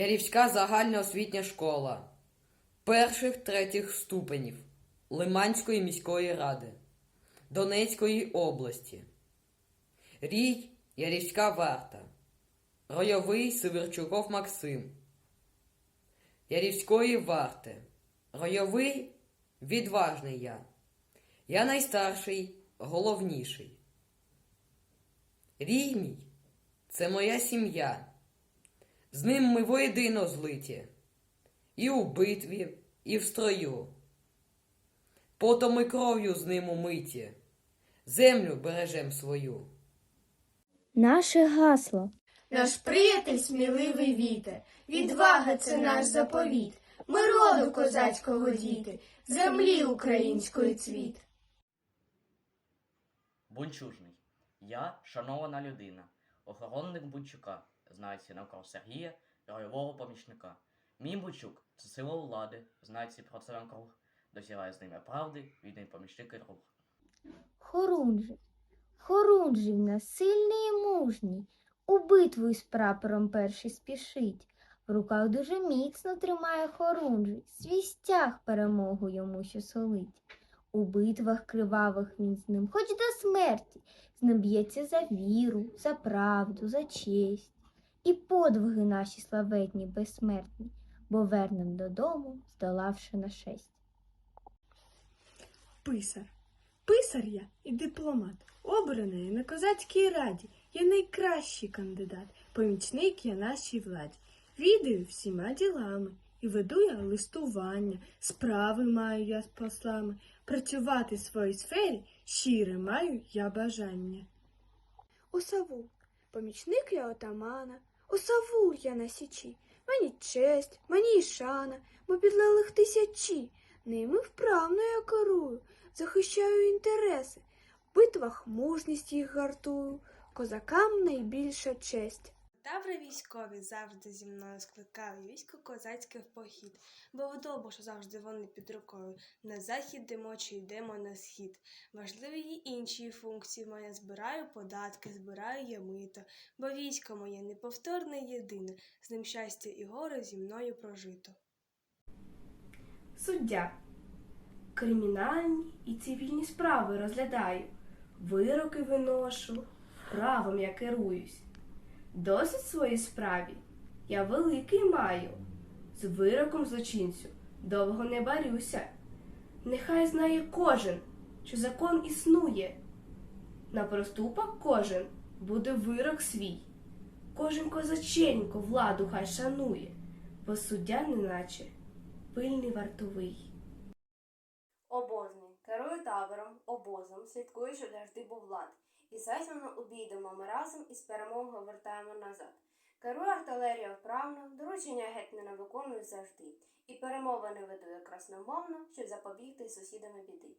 Ярівська загальноосвітня школа перших третіх ступенів Лиманської міської ради Донецької області. Рій Ярівська варта. Ройовий Северчуков Максим. Ярівської варти. Ройовий відважний я. Я найстарший, головніший. Рій мій це моя сім'я. З ним ми воєдино злиті, і у битві, і в строю. Потом і кров'ю з ним умиті, землю бережем свою. Наше гасло. Наш приятель сміливий вітер, відвага це наш заповіт. Ми роду козацького діти, землі української цвіт. Бунчужний. Я шанована людина, охоронник Бунчука, знається навколо Сергія, ройового помічника. Мій Бунчук це сила влади, знається про це навкруг, досягає з ними правди, відний помічник і друг. Хорунжий. Хорунжий в нас сильний і мужній. У битву із прапором перший спішить. В руках дуже міцно тримає хорунжий. Свій стяг перемогу йому що солить. У битвах кривавих він з ним, хоч до смерті, з ним б'ється за віру, за правду, за честь. І подвиги наші славетні безсмертні, бо вернем додому, здолавши на шесть. Писар. Писар я і дипломат. Обраний на козацькій раді. Я найкращий кандидат, помічник я нашій владі. Відаю всіма ділами і веду я листування, справи маю я з послами. Працювати в своїй сфері щире маю я бажання. Осавул, помічник я отамана, осавул я на січі. Мені честь, мені й шана, бо підлеглих тисячі. Ними вправно я керую, захищаю інтереси, в битвах мужність їх гартую, козакам найбільша честь. Таври військові завжди зі мною скликали військо козацьке в похід, бо вдобу, що завжди вони під рукою. На захід йдемо чи йдемо на схід. Важливі й інші функції моя збираю податки, збираю я мито, бо військо моє неповторне єдине, з ним щастя і горе зі мною прожито. Суддя. Кримінальні і цивільні справи розглядаю, вироки виношу, правом я керуюсь. Досить своїй справі я великий маю. З вироком злочинцю довго не барюся. Нехай знає кожен, що закон існує. На проступок кожен буде вирок свій. Кожен козаченько владу хай шанує, бо суддя неначе пильний вартовий. Обозний. Керую табором, обозом, слідкую, щоб завжди був лад. І сесьмано обійдемо ми разом із перемогою вертаємо назад. Керує артилерія вправно, доручення гетьмана виконує завжди. І перемовини веду я красномовно, щоб запобігти сусідами біди.